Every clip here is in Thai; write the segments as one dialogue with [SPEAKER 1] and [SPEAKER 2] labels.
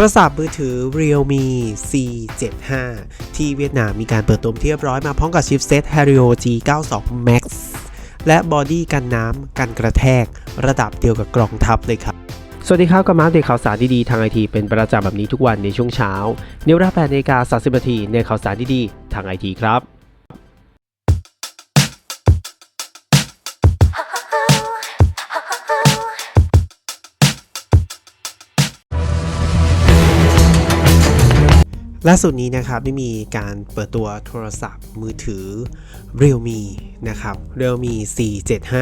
[SPEAKER 1] ทรศัพท์มือถือ Realme C75 ที่เวียดนามมีการเปิดตัวเป็นที่เรียบร้อยมาพร้อมกับชิปเซต Helio G92 Max และบอดี้กันน้ำกันกระแทก ระดับเดียวกับกล่องทับเลยครับ สวัสดีครับกับมาอัปเดตข่าวสารดีๆทางไอทีเป็นประจำแบบนี้ทุกวันในช่วงเช้าในวลา8นาฬิกา30นาทีในข่าวสารดีๆทางไอทีครับ ล่าสุดนี้นะครับได้มีการเปิดตัวโทรศัพท์มือถือ Realme นะครับ Realme C75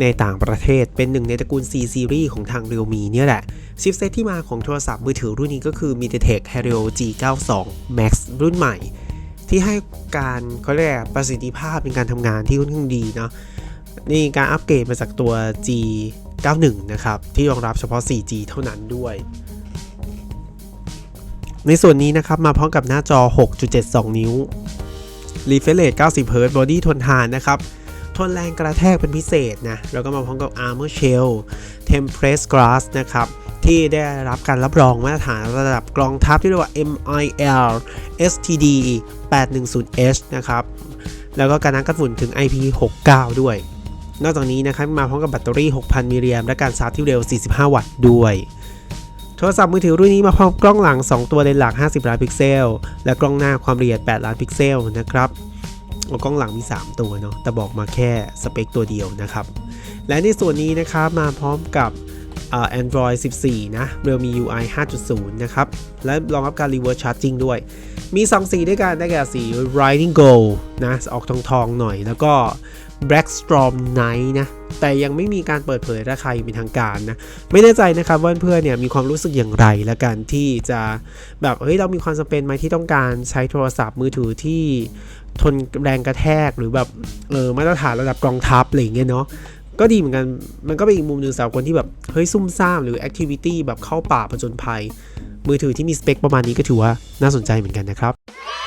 [SPEAKER 1] ในต่างประเทศเป็นหนึ่งในตระกูล C Series ของทาง Realme เนี่ยแหละ ชิปเซตที่มาของโทรศัพท์มือถือรุ่นนี้ก็คือ MediaTek Helio G92 Max รุ่นใหม่ ที่ให้การเขาเรียกประสิทธิภาพในการทำงานที่ค่อนข้างดีเนาะนี่การอัปเกรดมาจากตัว G91 นะครับ ที่รองรับเฉพาะ 4G เท่านั้นด้วย ในส่วนนี้นะครับมาพร้อมกับหน้าจอ 6.72 นิ้ว Refresh Rate 90 Hz Body ทนทานนะครับ ทนแรงกระแทกเป็นพิเศษนะ แล้วก็มาพร้อมกับ Armor Shell Tempered Glass นะครับ ที่ได้รับการรับรองมาตรฐานระดับกรองทัพที่เรียกว่า MIL STD 810H นะครับ แล้วก็การนักกันฝุ่นถึง IP69 ด้วย นอกจากนี้นะครับมาพร้อมกับแบตเตอรี่ 6,000 มิลลิแอมป์และการชาร์จที่เร็ว 45 วัตต์ด้วย ทรศัพท์มือถือรุ่นนี้มาพร้อมกล้องหลัง 2 ตัวเลนส์หลัก 50 ล้านพิกเซล และกล้องหน้าความละเอียด 8 ล้านพิกเซลนะครับกล้องหลังมี 3 ตัวเนาะ แต่บอกมาแค่สเปคตัวเดียวนะครับ และในส่วนนี้นะครับมาพร้อมกับอ่า Android 14 นะ Realme UI 5.0 นะครับ และรองรับการ reverse charging ด้วย มี 2 สีด้วยกัน ได้แก่สี Riding Gold นะ ออกทองทองๆหน่อย แล้วก็ Black Storm Night นะ แต่ยังไม่มีการเปิดเผยราคาอย่างเป็นทางการนะ ไม่แน่ใจนะครับว่าเพื่อนเนี่ยมีความรู้สึกอย่างไรละกันที่จะแบบเฮ้ยเรามีความจำเป็นไหมที่ต้องการใช้โทรศัพท์มือถือที่ทนแรงกระแทกหรือแบบเออมาตรฐานระดับกองทัพอะไรอย่างเงี้ยเนาะก็ดีเหมือนกัน มันก็เป็นอีกมุมหนึ่งสำหรับคนที่แบบ เฮ้ยซุ่มซ่ามหรือแอคทิวิตี้แบบเข้าป่าผจญภัย มือถือที่มีสเปคประมาณนี้ก็ถือว่าน่าสนใจเหมือนกันนะครับ